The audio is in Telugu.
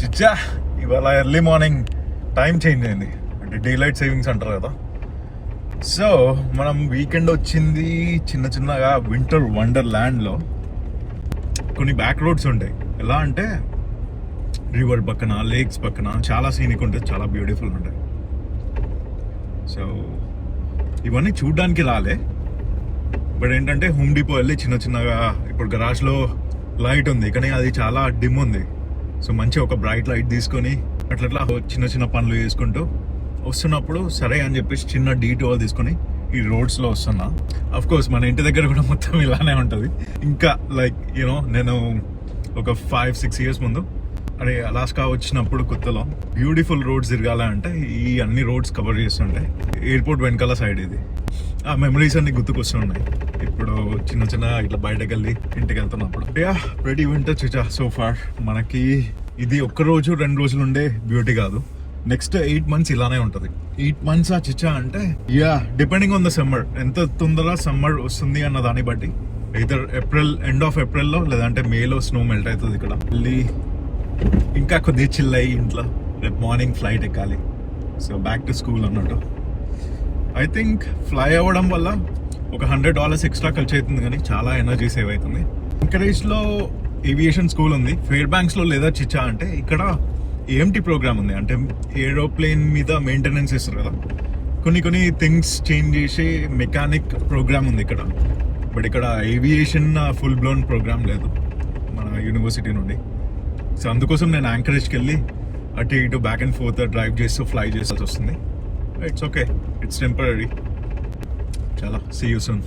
చిచ్చా ఇవాళ ఎర్లీ మార్నింగ్ టైం చేంజ్ అయింది. అంటే డే లైట్ సేవింగ్స్ అంటారు కదా. సో మనం వీకెండ్ వచ్చింది చిన్న చిన్నగా వింటర్ వండర్ ల్యాండ్లో కొన్ని బ్యాక్ రోడ్స్ ఉంటాయి. ఎలా అంటే రివర్ పక్కన లేక్స్ పక్కన చాలా సీనిక్ ఉంటుంది చాలా బ్యూటిఫుల్ ఉంటాయి. సో ఇవన్నీ చూడడానికి రాలే. బట్ ఏంటంటే హోమ్ డిపో వెళ్ళి చిన్న చిన్నగా ఇప్పుడు గరాజ్లో లైట్ ఉంది. కానీ అది చాలా డిమ్ ఉంది. సో మంచి ఒక బ్రైట్ లైట్ తీసుకొని అట్లా చిన్న చిన్న పనులు చేసుకుంటూ వస్తున్నప్పుడు సరే అని చెప్పేసి చిన్న డీటోల్ తీసుకొని ఈ రోడ్స్లో వస్తున్నా. అఫ్ కోర్స్ మన ఇంటి దగ్గర కూడా మొత్తం ఇలానే ఉంటుంది. ఇంకా లైక్ యూనో నేను ఒక ఫైవ్ సిక్స్ ఇయర్స్ ముందు అరే అలాస్కా వచ్చినప్పుడు కొత్తలో బ్యూటిఫుల్ రోడ్స్ తిరగాలంటే ఈ అన్ని రోడ్స్ కవర్ చేస్తుంటాయి ఎయిర్పోర్ట్ వెనకాల సైడ్ ఇది. ఆ మెమరీస్ అన్ని గుర్తుకొస్తున్నాయి. ఇప్పుడు చిన్న చిన్న ఇట్లా బయటకు వెళ్ళి ఇంటికి వెళ్తున్నప్పుడు. యా వెరీ వింటర్ చిచా సో ఫార్ మనకి ఇది ఒక్క రోజు రెండు రోజులు ఉండే బ్యూటీ కాదు. నెక్స్ట్ ఎయిట్ మంత్స్ ఇలానే ఉంటది. ఎయిట్ మంత్స్ ఆ చిచ్చా అంటే yeah depending on the summer ఎంత తొందరగా సమ్మర్ వస్తుంది అన్న దాన్ని బట్టి. ఇదర్ ఏప్రిల్ ఎండ్ ఆఫ్ ఏప్రిల్లో లేదంటే మేలో స్నో మెల్ట్ అవుతుంది ఇక్కడ. మళ్ళీ ఇంకా కొద్దిగా చిల్ అయ్యి ఇంట్లో రేపు మార్నింగ్ ఫ్లైట్ ఎక్కాలి. సో బ్యాక్ టు స్కూల్ అన్నట్టు. ఐ థింక్ ఫ్లై అవ్వడం వల్ల ఒక హండ్రెడ్ డాలర్స్ ఎక్స్ట్రా ఖర్చు అవుతుంది కానీ చాలా ఎనర్జీ సేవ్ అవుతుంది. ఎంకరేజ్లో ఏవియేషన్ స్కూల్ ఉంది. ఫేర్ బ్యాంక్స్లో లేదా చిచ్చా అంటే ఇక్కడ ఏఎంటీ ప్రోగ్రామ్ ఉంది. అంటే ఏరోప్లేన్ మీద మెయింటెనెన్స్ ఇస్తారు కదా. కొన్ని కొన్ని థింగ్స్ చేంజ్ చేసే మెకానిక్ ప్రోగ్రామ్ ఉంది ఇక్కడ. బట్ ఇక్కడ ఏవియేషన్ ఫుల్ బ్లోన్ ప్రోగ్రామ్ లేదు. మన యూనివర్సిటీ నుండి. సో అందుకోసం నేను యాంకరేజ్కి వెళ్ళి అటు ఇటు బ్యాక్ అండ్ ఫోర్త్ డ్రైవ్ చేస్తూ ఫ్లై చేయాల్సి వస్తుంది. it's okay. It's temporary. Chala, see you soon.